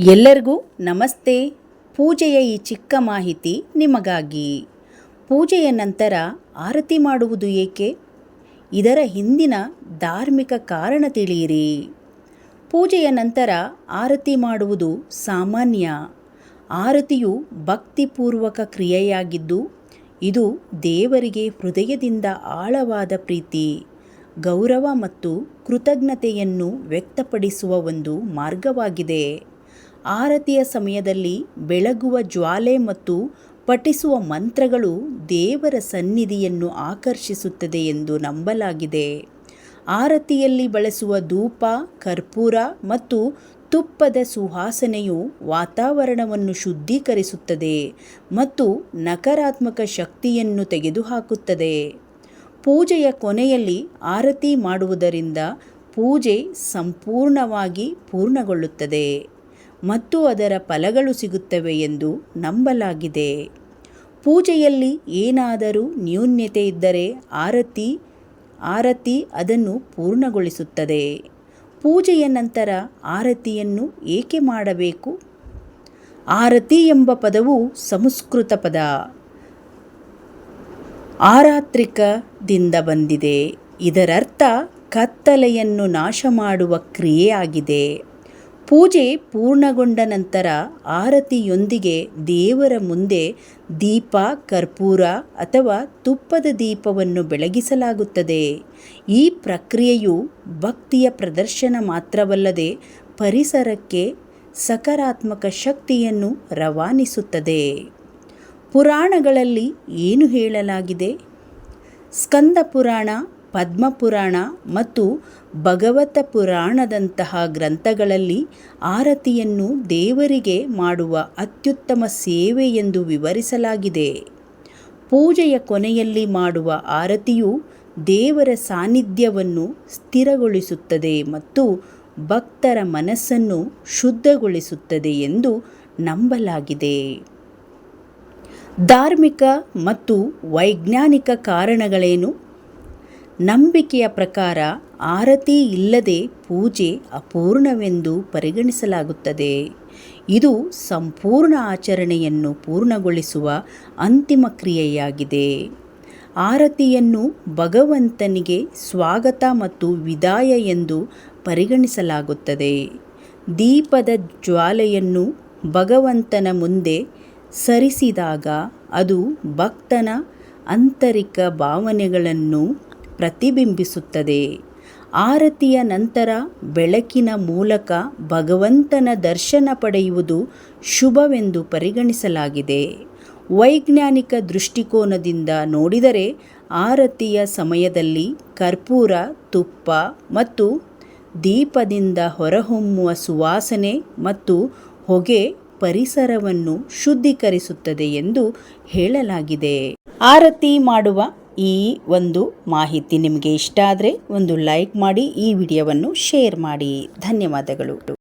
ಎಲ್ಲರಿಗೂ ನಮಸ್ತೆ. ಪೂಜೆಯ ಈ ಚಿಕ್ಕ ಮಾಹಿತಿ ನಿಮಗಾಗಿ. ಪೂಜೆಯ ನಂತರ ಆರತಿ ಮಾಡುವುದು ಏಕೆ? ಇದರ ಹಿಂದಿನ ಧಾರ್ಮಿಕ ಕಾರಣ ತಿಳಿಯಿರಿ. ಪೂಜೆಯ ನಂತರ ಆರತಿ ಮಾಡುವುದು ಸಾಮಾನ್ಯ. ಆರತಿಯು ಭಕ್ತಿಪೂರ್ವಕ ಕ್ರಿಯೆಯಾಗಿದ್ದು, ಇದು ದೇವರಿಗೆ ಹೃದಯದಿಂದ ಆಳವಾದ ಪ್ರೀತಿ, ಗೌರವ ಮತ್ತು ಕೃತಜ್ಞತೆಯನ್ನು ವ್ಯಕ್ತಪಡಿಸುವ ಒಂದು ಮಾರ್ಗವಾಗಿದೆ. ಆರತಿಯ ಸಮಯದಲ್ಲಿ ಬೆಳಗುವ ಜ್ವಾಲೆ ಮತ್ತು ಪಠಿಸುವ ಮಂತ್ರಗಳು ದೇವರ ಸನ್ನಿಧಿಯನ್ನು ಆಕರ್ಷಿಸುತ್ತದೆ ಎಂದು ನಂಬಲಾಗಿದೆ. ಆರತಿಯಲ್ಲಿ ಬಳಸುವ ಧೂಪ, ಕರ್ಪೂರ ಮತ್ತು ತುಪ್ಪದ ಸುವಾಸನೆಯು ವಾತಾವರಣವನ್ನು ಶುದ್ಧೀಕರಿಸುತ್ತದೆ ಮತ್ತು ನಕಾರಾತ್ಮಕ ಶಕ್ತಿಯನ್ನು ತೆಗೆದುಹಾಕುತ್ತದೆ. ಪೂಜೆಯ ಕೊನೆಯಲ್ಲಿ ಆರತಿ ಮಾಡುವುದರಿಂದ ಪೂಜೆ ಸಂಪೂರ್ಣವಾಗಿ ಪೂರ್ಣಗೊಳ್ಳುತ್ತದೆ. ಮತ್ತು ಅದರ ಫಲಗಳು ಸಿಗುತ್ತವೆ ಎಂದು ನಂಬಲಾಗಿದೆ. ಪೂಜೆಯಲ್ಲಿ ಏನಾದರೂ ನ್ಯೂನ್ಯತೆ ಇದ್ದರೆ ಆರತಿ ಆರತಿ ಅದನ್ನು ಪೂರ್ಣಗೊಳಿಸುತ್ತದೆ. ಪೂಜೆಯ ನಂತರ ಆರತಿಯನ್ನು ಏಕೆ ಮಾಡಬೇಕು? ಆರತಿ ಎಂಬ ಪದವು ಸಂಸ್ಕೃತ ಪದ. ಆರಾತ್ರಿಕದಿಂದ ಬಂದಿದೆ. ಇದರರ್ಥ ಕತ್ತಲೆಯನ್ನು ನಾಶ ಮಾಡುವ ಕ್ರಿಯೆಯಾಗಿದೆ. ಪೂಜೆ ಪೂರ್ಣಗೊಂಡ ನಂತರ ಆರತಿಯೊಂದಿಗೆ ದೇವರ ಮುಂದೆ ದೀಪ, ಕರ್ಪೂರ ಅಥವಾ ತುಪ್ಪದ ದೀಪವನ್ನು ಬೆಳಗಿಸಲಾಗುತ್ತದೆ. ಈ ಪ್ರಕ್ರಿಯೆಯು ಭಕ್ತಿಯ ಪ್ರದರ್ಶನ ಮಾತ್ರವಲ್ಲದೆ ಪರಿಸರಕ್ಕೆ ಸಕಾರಾತ್ಮಕ ಶಕ್ತಿಯನ್ನು ರವಾನಿಸುತ್ತದೆ. ಪುರಾಣಗಳಲ್ಲಿ ಏನು ಹೇಳಲಾಗಿದೆ? ಸ್ಕಂದ ಪುರಾಣ ಪದ್ಮಪುರಾಣ ಮತ್ತು ಭಗವತ ಪುರಾಣದಂತಹ ಗ್ರಂಥಗಳಲ್ಲಿ ಆರತಿಯನ್ನು ದೇವರಿಗೆ ಮಾಡುವ ಅತ್ಯುತ್ತಮ ಸೇವೆ ಎಂದು ವಿವರಿಸಲಾಗಿದೆ. ಪೂಜೆಯ ಕೊನೆಯಲ್ಲಿ ಮಾಡುವ ಆರತಿಯು ದೇವರ ಸಾನ್ನಿಧ್ಯವನ್ನು ಸ್ಥಿರಗೊಳಿಸುತ್ತದೆ ಮತ್ತು ಭಕ್ತರ ಮನಸ್ಸನ್ನು ಶುದ್ಧಗೊಳಿಸುತ್ತದೆ ಎಂದು ನಂಬಲಾಗಿದೆ. ಧಾರ್ಮಿಕ ಮತ್ತು ವೈಜ್ಞಾನಿಕ ಕಾರಣಗಳೇನು? ನಂಬಿಕೆಯ ಪ್ರಕಾರ ಆರತಿ ಇಲ್ಲದೆ ಪೂಜೆ ಅಪೂರ್ಣವೆಂದು ಪರಿಗಣಿಸಲಾಗುತ್ತದೆ. ಇದು ಸಂಪೂರ್ಣ ಆಚರಣೆಯನ್ನು ಪೂರ್ಣಗೊಳಿಸುವ ಅಂತಿಮ ಕ್ರಿಯೆಯಾಗಿದೆ. ಆರತಿಯನ್ನು ಭಗವಂತನಿಗೆ ಸ್ವಾಗತ ಮತ್ತು ವಿದಾಯ ಎಂದು ಪರಿಗಣಿಸಲಾಗುತ್ತದೆ. ದೀಪದ ಜ್ವಾಲೆಯನ್ನು ಭಗವಂತನ ಮುಂದೆ ಸರಿಸಿದಾಗ ಅದು ಭಕ್ತನ ಆಂತರಿಕ ಭಾವನೆಗಳನ್ನು ಪ್ರತಿಬಿಂಬಿಸುತ್ತದೆ. ಆರತಿಯ ನಂತರ ಬೆಳಕಿನ ಮೂಲಕ ಭಗವಂತನ ದರ್ಶನ ಪಡೆಯುವುದು ಶುಭವೆಂದು ಪರಿಗಣಿಸಲಾಗಿದೆ. ವೈಜ್ಞಾನಿಕ ದೃಷ್ಟಿಕೋನದಿಂದ ನೋಡಿದರೆ ಆರತಿಯ ಸಮಯದಲ್ಲಿ ಕರ್ಪೂರ, ತುಪ್ಪ ಮತ್ತು ದೀಪದಿಂದ ಹೊರಹೊಮ್ಮುವ ಸುವಾಸನೆ ಮತ್ತು ಹೊಗೆ ಪರಿಸರವನ್ನು ಶುದ್ಧೀಕರಿಸುತ್ತದೆ ಎಂದು ಹೇಳಲಾಗಿದೆ. ಆರತಿ ಮಾಡುವ ಈ ಒಂದು ಮಾಹಿತಿ ನಿಮಗೆ ಇಷ್ಟ ಆದರೆ ಒಂದು ಲೈಕ್ ಮಾಡಿ ಈ ವಿಡಿಯೋವನ್ನು ಶೇರ್ ಮಾಡಿ. ಧನ್ಯವಾದಗಳು.